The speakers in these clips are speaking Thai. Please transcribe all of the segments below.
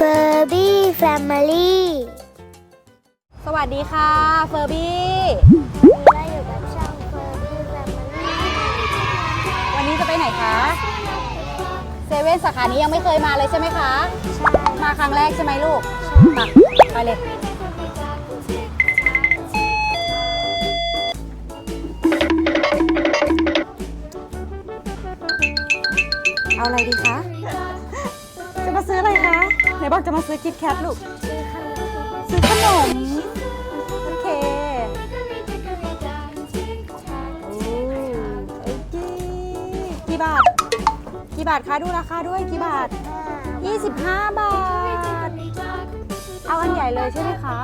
Furby Family สวัสดีค่ะเฟอร์บี้วันนี้เราอยู่กับช่อง Furby Family วันนี้จะไปไหนคะเซเว่นสาขานี้ยังไม่เคยมาเลยใช่ไหมคะ มาครั้งแรกใช่ไหมลูกมาไปเลย เอาอะไรดีคะ จะมาซื้ออะไรคะไหน บอกจะมาซื้อคิดแคทลูก ซื้อขนม โอเคโอ้โอเคกี่บาท กี่บาทคะดูราคาด้วยกี่บาท 25 บาท เอาอันใหญ่เลยใช่ไหมคะ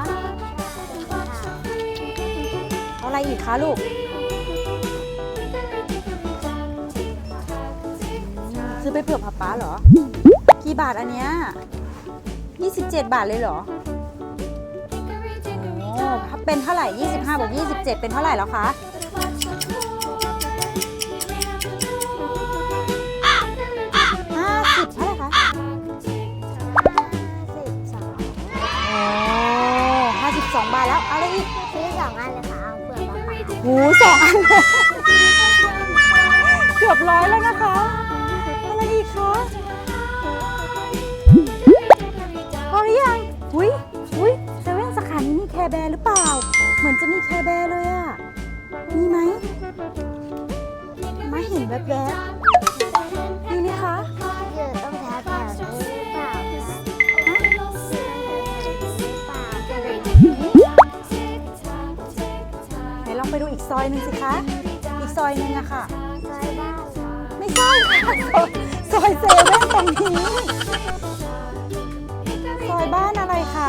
เอาอะไรอีกคะลูก ซื้อไปเผื่อป๊าป๊าเหรอ กี่บาทอันเนี้ย 27 บาทเลยเหรอโอ้ถ้าเป็นเท่าไหร่ 25บวก27 เป็นเท่าไหร่แล้วคะห้าสิบเท่าไหร่คะโอ้ห้าสิบสองบาทแล้ว เอาอะไรอีกซื้อสองอันเลยค่ะ เอาเปลือกมะพร้าวหูสองอันเลยเกือบร้อยแล้วนะคะ อะไรอีกคะ ร์แบร์หรือเปล่า เหมือนจะมีแคร์แบร์เลยอะมีไหมมาเห็นแวบๆมีไหมคะอยู่ตรงแถวแถวนี้เปล่าฮะอยู่ตรงแถวๆนี้หรือเปล่าจะได้ไหนลองไปดูอีกซอยหนึ่งสิคะ อีกซอยหนึ่งอะค่ะ ซอยบ้านไม่ใช่ค่ะซอยเซเว่นตรงนี้ ซอยบ้านอะไรคะ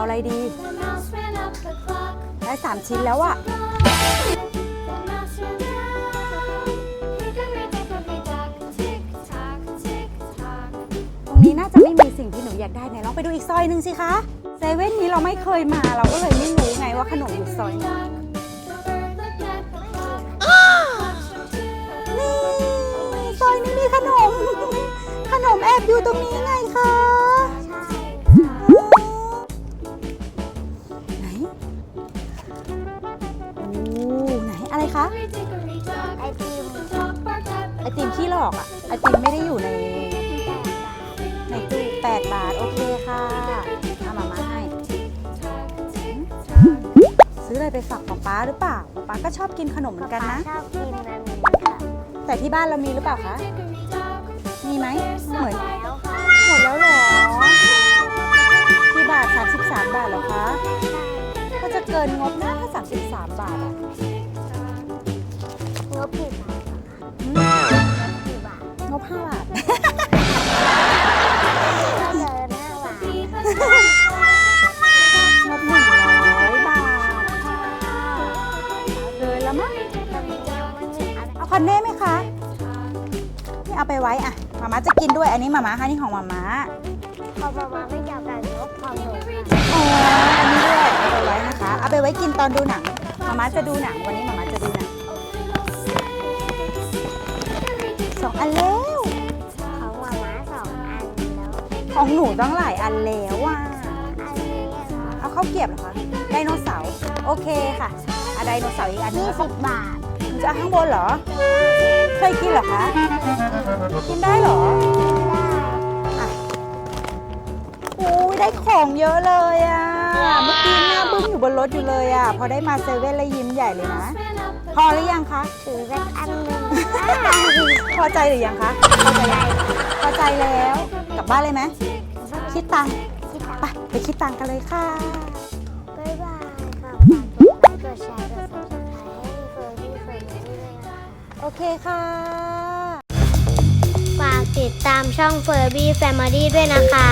เอาอะไรดี ได้สามชิ้นแล้วอะตรงนี้น่าจะไม่มีสิ่งที่หนูอยากได้ไหนลองไปดูอีกซอยหนึ่งสิคะเซเว่นนี้เราไม่เคยมาเราก็เลยไม่รู้ไงว่าขนมอยู่ซอยไหนนี่ซอยนี้มีขนม ขนมแอบอยู่ตรงนี้ไงคะ คะไอติมไอติมขี้หลอกอะไอติมไม่ได้อยู่ในในตู้8บาท โอเคค่ะเอามามาให้ ซื้ออะไรไปฝากป๊าป๊าหรือเปล่าป๊าก็ชอบกินขนมเหมือนกันนะ ชอบกินอันนี้ค่ะแต่ที่บ้านเรามีหรือเปล่าคะ มีไหมเหมือนแล้วค่ะหมดแล้วเหรอกี่บาท 33 บาทเหรอคะ ก็จะเกินงบนะถ้า33 บาทอะ บกี่บาทอืมกี่บาทงบ5บาท ก็เกินห้าบาทงบ100บาทค่ะเลยแล้วมั้งมันยังไม่มีอันเอาคอนเน่ไหมคะนี่เอาไปไว้อะมาม่าจะกินด้วยอันนี้มาม่าค่ะนี่ของมาม่าพอประมาไม่เกี่ยวกับงบของหนูอ๋ออันนี้ด้วยเอาไปไว้นะคะ เอาไปไว้กินตอนดูหนังมาม่าจะดูหนังวันนี้มาม่า สองอันแล้ว ของหมาม้าสองอันแล้วของหนูต้องหลายอันแล้วอะอันนี้อะค่ะเอาข้าวเกรียบเหรอคะไดโนเสาร์โอเคค่ะเอาไดโนเสาร์อีกอันหนึงยี่แล้วสิก็บบาทหนูจะเอาข้างบนเหรอ เคยกินเหรอคะ กินได้เหรออะโอ้ยได้ของเยอะเลยอะ เมื่อกี้หน้าบึ้งอยู่บนรถอยู่เลยอะ พอได้มาเซเว่นแล้วยิ้มใหญ่เลยนะ พอหรือยังคะถือสักอันหนึงพอใจหรือยังคะ พอใจพอใจแล้ว กลับบ้านเลยไหมคิดตังค์ไปไปคิดตังค์กันเลยค่ะ บ๊ายบายค่ะฝากกดไลค์กดแชร์กด subscribe ให้เฟิร์นที่เฟิร์นนี่ด้วยนะคะโอเคค่ะ ฝากติดตามช่อง Furby Family ด้วยนะคะ